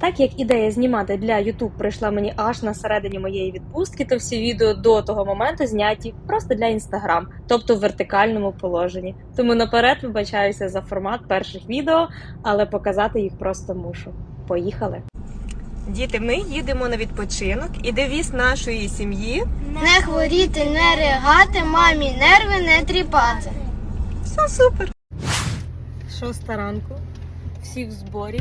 Так як ідея знімати для YouTube прийшла мені аж на середині моєї відпустки, то всі відео до того моменту зняті просто для Instagram, тобто в вертикальному положенні. Тому наперед вибачаюся за формат перших відео, але показати їх просто мушу. Поїхали! Діти, ми їдемо на відпочинок і девіз нашої сім'ї. Не хворіти, не ригати, мамі нерви не тріпати. Все супер. Шоста ранку, всі в зборі.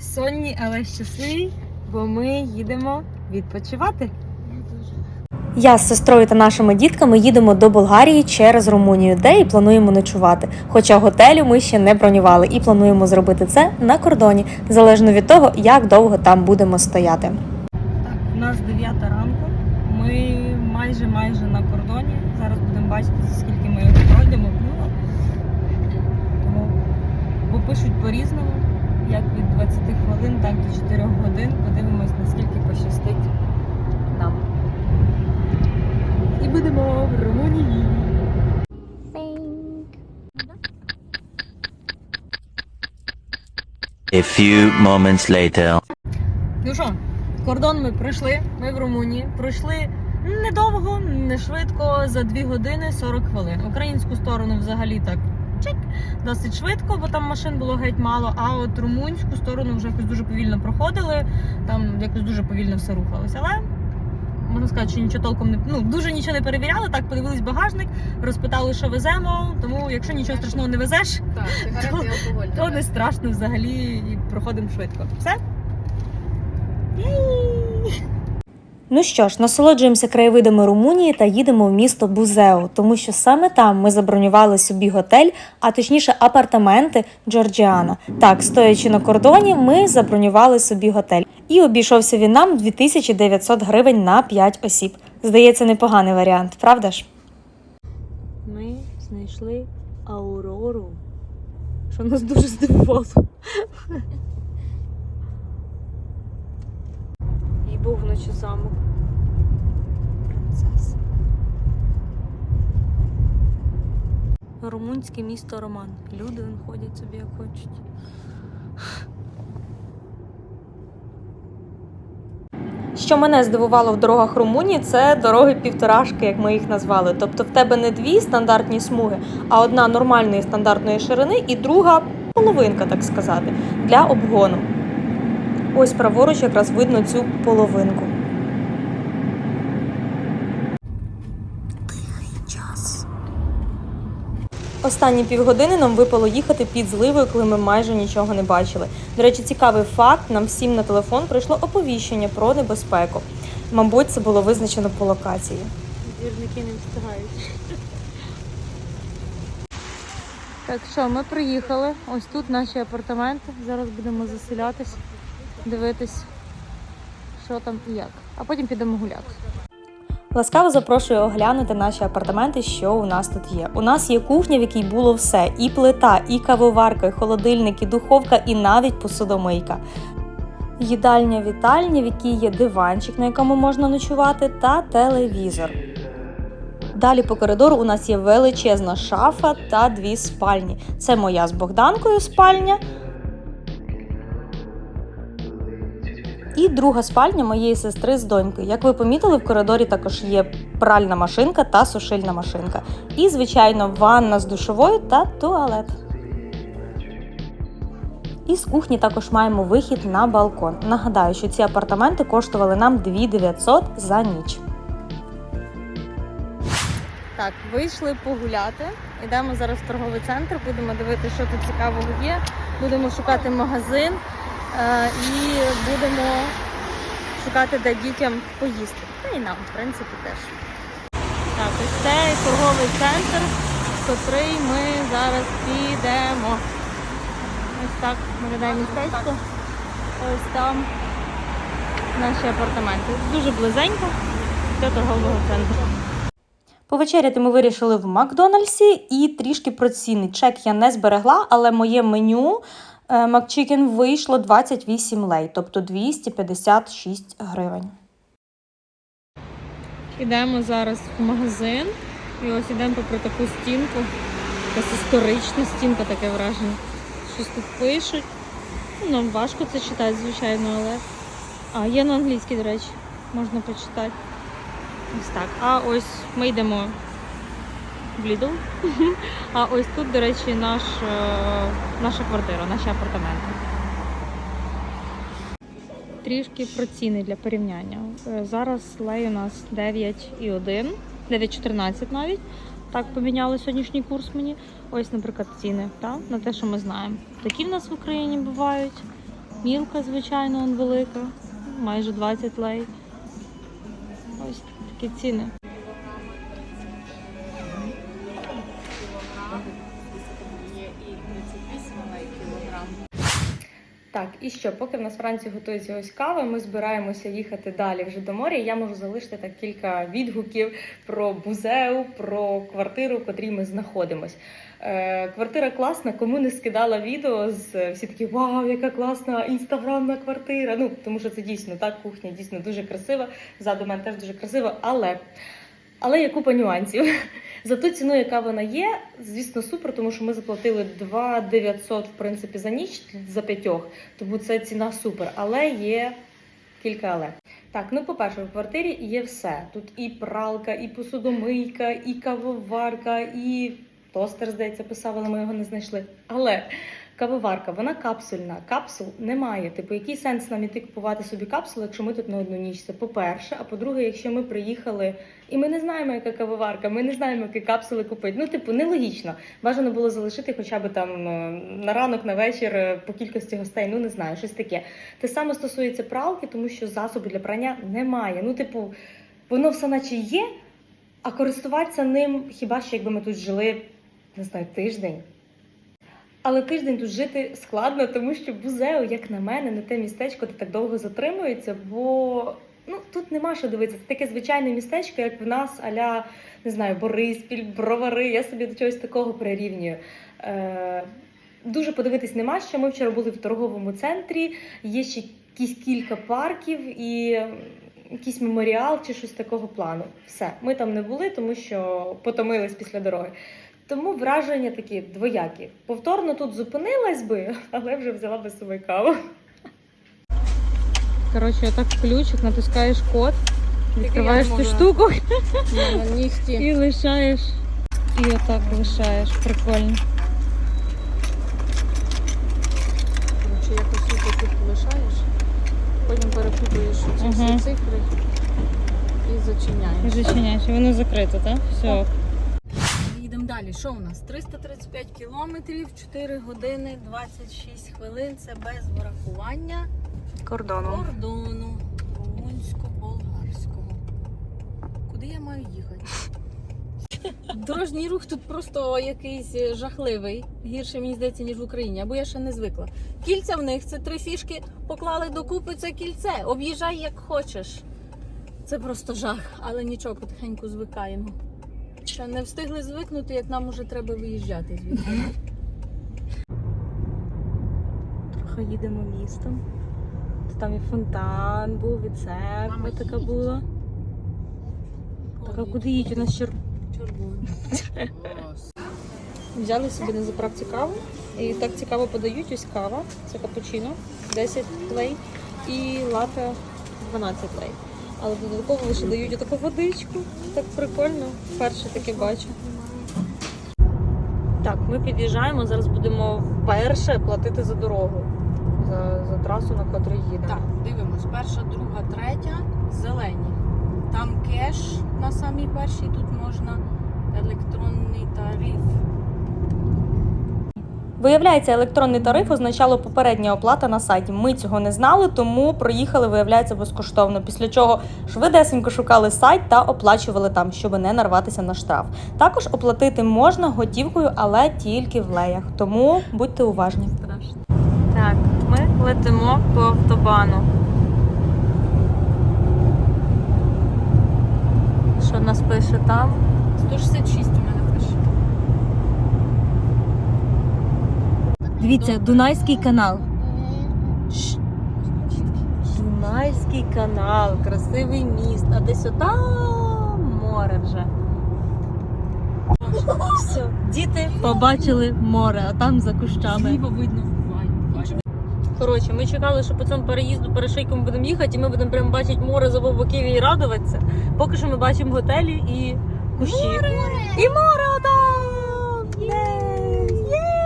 Сонні, але щасливі, бо ми їдемо відпочивати. Я з сестрою та нашими дітками їдемо до Болгарії через Румунію, де і плануємо ночувати. Хоча готелю ми ще не бронювали і плануємо зробити це на кордоні, залежно від того, як довго там будемо стояти. Так, у нас 9 ранку. Ми майже майже на кордоні. Зараз будемо бачити, скільки ми його пройдемо. Ну, тому, бо пишуть по-різному, як від 20 хвилин, так до 4 годин. Подивимось, наскільки пощастить нам. І будемо в Румунії. A few moments later. Ну що, кордон ми пройшли. Ми в Румунії. Пройшли недовго, не швидко, за 2 години 40 хвилин. Українську сторону взагалі так чик, досить швидко, бо там машин було геть мало. А от румунську сторону вже якось дуже повільно проходили. Там якось дуже повільно все рухалося. Але можна сказати, що нічого толком не ну дуже нічого не перевіряли. Так подивились багажник, розпитали, що веземо. Тому, якщо нічого страшного не везеш, Так, і алкоголь. то не страшно взагалі і проходимо швидко. Все? Ну що ж, насолоджуємося краєвидами Румунії та їдемо в місто Бузео, тому що саме там ми забронювали собі готель, а точніше апартаменти Джорджіана. Так, стоячи на кордоні, ми забронювали собі готель. І обійшовся він нам 2900 гривень на 5 осіб. Здається, непоганий варіант, правда ж? Ми знайшли Аурору, що нас дуже здивувало. І був вночі замок. Принцеса. Румунське місто Роман. Люди вон ходять собі як хочуть. Що мене здивувало в дорогах Румунії, це дороги півторашки, як ми їх назвали. Тобто в тебе не дві стандартні смуги, а одна нормальної стандартної ширини і друга половинка, так сказати, для обгону. Ось праворуч якраз видно цю половинку. Останні півгодини нам випало їхати під зливою, коли ми майже нічого не бачили. До речі, цікавий факт: нам всім на телефон прийшло оповіщення про небезпеку. Мабуть, це було визначено по локації. Двірники не встигають. Так що, ми приїхали. Ось тут наші апартаменти. Зараз будемо заселятись, дивитись, що там і як. А потім підемо гуляти. Ласкаво запрошую оглянути наші апартаменти, що у нас тут є. У нас є кухня, в якій було все: і плита, і кавоварка, і холодильник, і духовка, і навіть посудомийка. Їдальня вітальня, в якій є диванчик, на якому можна ночувати, та телевізор. Далі по коридору у нас є величезна шафа та дві спальні. Це моя з Богданкою спальня. І друга спальня моєї сестри з донькою. Як ви помітили, в коридорі також є пральна машинка та сушильна машинка. І, звичайно, ванна з душовою та туалет. І з кухні також маємо вихід на балкон. Нагадаю, що ці апартаменти коштували нам 2900 за ніч. Так, вийшли погуляти. Йдемо зараз в торговий центр, будемо дивитися, що тут цікавого є. Будемо шукати магазин і будемо шукати, де дітям поїсти. Та і нам, в принципі, теж. Так, ось це торговий центр, котрий ми зараз підемо. Ось так виглядає містечко. Ось там наші апартаменти. Дуже близенько до торгового центру. Повечеряти ми вирішили в Макдональдсі і трішки про ціни. Чек я не зберегла, але моє меню е, Макчикен вийшло 28 лей, тобто 256 гривень. Ідемо зараз в магазин і ось ідемо попри таку стінку. Якась історична стінка, таке враження. Щось тут пишуть. Ну, важко це читати, звичайно, але. А, є на англійській, до речі, можна почитати. Ось так. А ось ми йдемо в Lidl. А ось тут, до речі, наш, е, наша квартира, наші апартаменти. Трішки про ціни для порівняння. Е, Зараз лей у нас 9,1, 9,14 навіть. Так поміняли сьогоднішній курс мені. Ось, наприклад, ціни та, на те, що ми знаємо. Такі в нас в Україні бувають. Мілка, звичайно, велика, майже 20 лей. Ось такі ціни. І що, поки в нас вранці готується ось кава, ми збираємося їхати далі вже до моря. Я можу залишити так кілька відгуків про бузеу, про квартиру, в котрій ми знаходимось. Е, квартира класна, кому не скидала відео з всі такі вау, яка класна інстаграмна квартира. Ну тому що це дійсно так, кухня дійсно дуже красива. Ззаду мене теж дуже красиво, але. Але є купа нюансів. За ту ціну, яка вона є, звісно, супер, тому що ми заплатили 2 900, в принципі, за ніч за п'ятьох. Тому це ціна супер. Але є кілька але. Так, ну по-перше, в квартирі є все. Тут і пралка, і посудомийка, і кавоварка, і тостер, здається, писав, але ми його не знайшли. Але кавоварка, вона капсульна. Капсул немає. Типу, який сенс нам іти купувати собі капсулу, якщо ми тут на одну ніч? Це по-перше. А по-друге, якщо ми приїхали і ми не знаємо, яка кавоварка, ми не знаємо, які капсули купити. Ну, типу, нелогічно. Бажано було залишити хоча б там е, на ранок, на вечір е, по кількості гостей. Ну не знаю, щось таке. Те саме стосується пралки, тому що засобу для прання немає. Ну, типу, воно все наче є, а користуватися ним хіба що якби ми тут жили, не знаю, тиждень. Але тиждень тут жити складно, тому що Бузео, як на мене, не те містечко, де так довго затримується, бо ну тут нема що дивитися. Це таке звичайне містечко, як в нас, аля не знаю, Бориспіль, Бровари. Я собі до чогось такого прирівнюю. Е, дуже подивитись нема що. Ми вчора були в торговому центрі, є ще якісь кілька парків і якийсь меморіал чи щось такого плану. Все, ми там не були, тому що потомились після дороги. Тому враження такі двоякі. Повторно тут зупинилась би, але вже взяла би з собою каву. Коротше, отак ключик, натискаєш код, відкриваєш цю штуку і лишаєш. І отак лишаєш. Прикольно. Коротше, якось тут лишаєш, потім перепутуєш ці всі цифри і І зачиняєш. зачиняєш. І воно закрито, так? Все. Далі. Що у нас? 335 кілометрів, 4 години, 26 хвилин. Це без врахування Кордону. кордону румунсько-болгарського. Куди я маю їхати? Дорожній рух тут просто якийсь е, жахливий. Гірше, мені здається, ніж в Україні, або я ще не звикла. Кільця в них це три фішки, поклали докупи це кільце. Об'їжджай як хочеш. Це просто жах, але нічого, потихеньку звикаємо. Ще не встигли звикнути, як нам уже треба виїжджати звідси. Трохи їдемо містом. Там і фонтан був, і церква Мама, така їдь. була. Так, а куди їдь? У нас чер... Взяли собі на заправці каву. І так цікаво подають ось кава. Це капучино 10 лей і лате 12 лей. Але додатково лише дають таку водичку. Так прикольно. Вперше таке бачу. Так, ми під'їжджаємо. Зараз будемо вперше платити за дорогу. За, за трасу, на котрій їдемо. Так, дивимось. Перша, друга, третя зелені. Там кеш на самій першій, тут можна електронний тариф. Виявляється, електронний тариф означало попередня оплата на сайті. Ми цього не знали, тому проїхали, виявляється, безкоштовно. Після чого швидесенько шукали сайт та оплачували там, щоб не нарватися на штраф. Також оплатити можна готівкою, але тільки в леях. Тому будьте уважні. Так, ми летимо по автобану. Що нас пише там? 166 у мене пише. Дивіться, Дунайський канал. Дунайський канал, красивий міст, а десь отам море вже. Все, діти побачили море, а там за кущами. Зліва видно Коротше, ми чекали, що по цьому переїзду перешийку ми будемо їхати, і ми будемо прямо бачити море з обох боків і радуватися. Поки що ми бачимо готелі і кущі. І море там! Єй! Єй!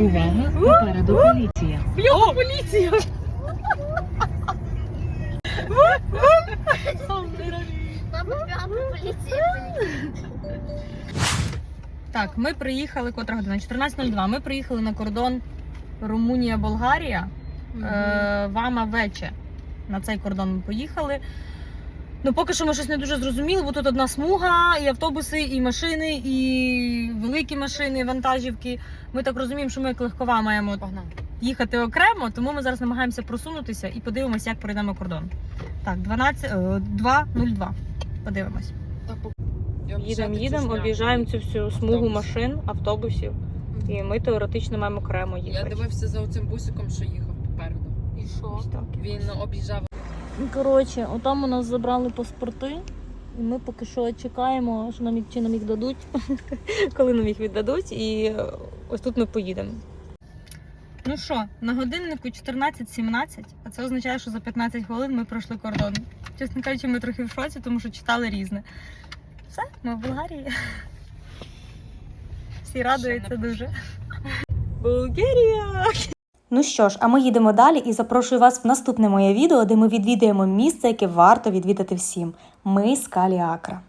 Увага, попереду поліція. Бляха, поліція! Так, ми приїхали, котра година? 14.02. Ми приїхали на кордон Румунія-Болгарія. Е, Вама Вече. На цей кордон ми поїхали. Ну, поки що ми щось не дуже зрозуміли, бо тут одна смуга, і автобуси, і машини, і великі машини, і вантажівки. Ми так розуміємо, що ми як легкова маємо їхати окремо, тому ми зараз намагаємося просунутися і подивимося, як пройдемо кордон. Так, 12, е, 2.02. Подивимось. Їдемо, їдемо, об'їжджаємо цю всю смугу Автобус. машин, автобусів, і ми теоретично маємо окремо Я дивився за оцим бусиком, що їхав попереду. І що? Він об'їжджав Коротше, отам у нас забрали паспорти, і ми поки що чекаємо, що нам їх чи нам їх дадуть, коли нам їх віддадуть, і е, ось тут ми поїдемо. Ну що, на годиннику 14.17, а це означає, що за 15 хвилин ми пройшли кордон. Чесно кажучи, ми трохи в шоці, тому що читали різне. Все, ми в Болгарії. Всі радуються дуже. Болгарія! Ну що ж, а ми їдемо далі і запрошую вас в наступне моє відео, де ми відвідаємо місце, яке варто відвідати всім. Ми з Каліакра.